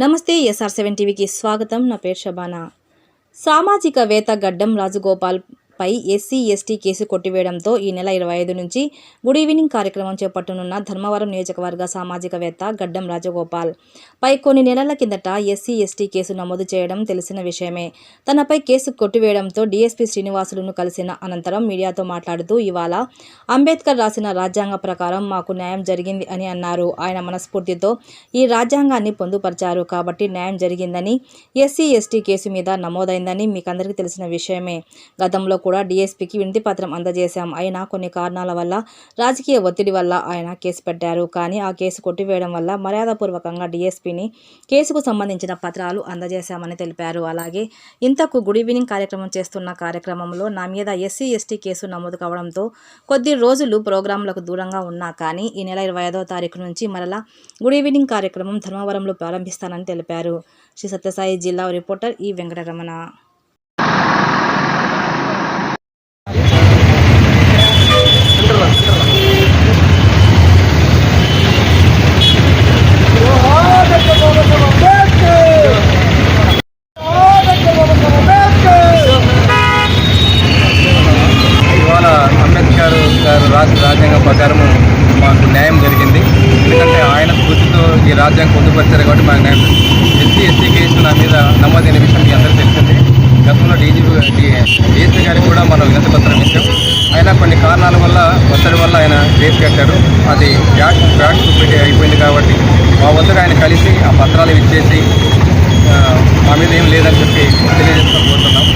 నమస్తే SR seven టీవీకి స్వాగతం. నా పేరు షబానా. సామాజికవేత్త గడ్డం రాజగోపాల్ పై ఎస్సీ ఎస్టీ కేసు కొట్టివేయడంతో ఈ నెల ఇరవై ఐదు నుంచి గుడ్ ఈవినింగ్ కార్యక్రమం చేపట్టనున్న ధర్మవరం నియోజకవర్గ సామాజికవేత్త గడ్డం రాజగోపాల్. పై కొన్ని నెలల కిందట ఎస్సీ ఎస్టీ కేసు నమోదు చేయడం తెలిసిన విషయమే. తనపై కేసు కొట్టివేయడంతో డీఎస్పీ శ్రీనివాసులను కలిసిన అనంతరం మీడియాతో మాట్లాడుతూ ఇవాళ అంబేద్కర్ రాసిన రాజ్యాంగ ప్రకారం మాకు న్యాయం జరిగింది అని అన్నారు. ఆయన మనస్ఫూర్తితో ఈ రాజ్యాంగాన్ని పొందుపరిచారు కాబట్టి న్యాయం జరిగిందని ఎస్సీ ఎస్టీ కేసు మీద నమోదైందని మీకందరికీ తెలిసిన విషయమే. గతంలో కూడా డీఎస్పీకి వినతి పత్రం అందజేశాం. అయినా కొన్ని కారణాల వల్ల రాజకీయ ఒత్తిడి వల్ల ఆయన కేసు పెట్టారు. కానీ ఆ కేసు కొట్టివేయడం వల్ల మర్యాదపూర్వకంగా డీఎస్పీని కేసుకు సంబంధించిన పత్రాలు అందజేశామని తెలిపారు. అలాగే ఇంతకు గుడ్ ఈవినింగ్ కార్యక్రమం చేస్తున్న కార్యక్రమంలో నా మీద ఎస్సీ ఎస్టీ కేసు నమోదు కావడంతో కొద్ది రోజులు ప్రోగ్రాంలకు దూరంగా ఉన్నా కానీ ఈ నెల ఇరవై ఐదవ తారీఖు నుంచి మరలా గుడ్ ఈవినింగ్ కార్యక్రమం ధర్మవరంలో ప్రారంభిస్తానని తెలిపారు. శ్రీ సత్యసాయి జిల్లా రిపోర్టర్ ఈ వెంకటరమణ ఇవాళ అంబేద్కర్ గారు రాసిన రాజ్యాంగం ప్రకారం మాకు న్యాయం జరిగింది. ఎందుకంటే ఆయన స్ఫూర్తితో ఈ రాజ్యాంగం పొందుపరిచారు కాబట్టి మాకు న్యాయం ఎస్సీ ఎస్టీ కేసు నా మీద నమోదైన విషయం మీ అందరికీ తెలిసింది. గతంలో డీజీపీ డీఎస్పీ గారికి కూడా మనం వినతి పత్రం ఇచ్చాం అయినా కొన్ని కారణాల వల్ల ఒత్తిడి వల్ల ఆయన కేసు కట్టారు. అది బ్యాక్ బ్యాక్ పెట్టి అయిపోయింది కాబట్టి మా వద్దకు ఆయన కలిసి ఆ పత్రాలు ఇచ్చేసి మా మీద ఏం లేదని చెప్పి తెలియజేసుకోబోతున్నాం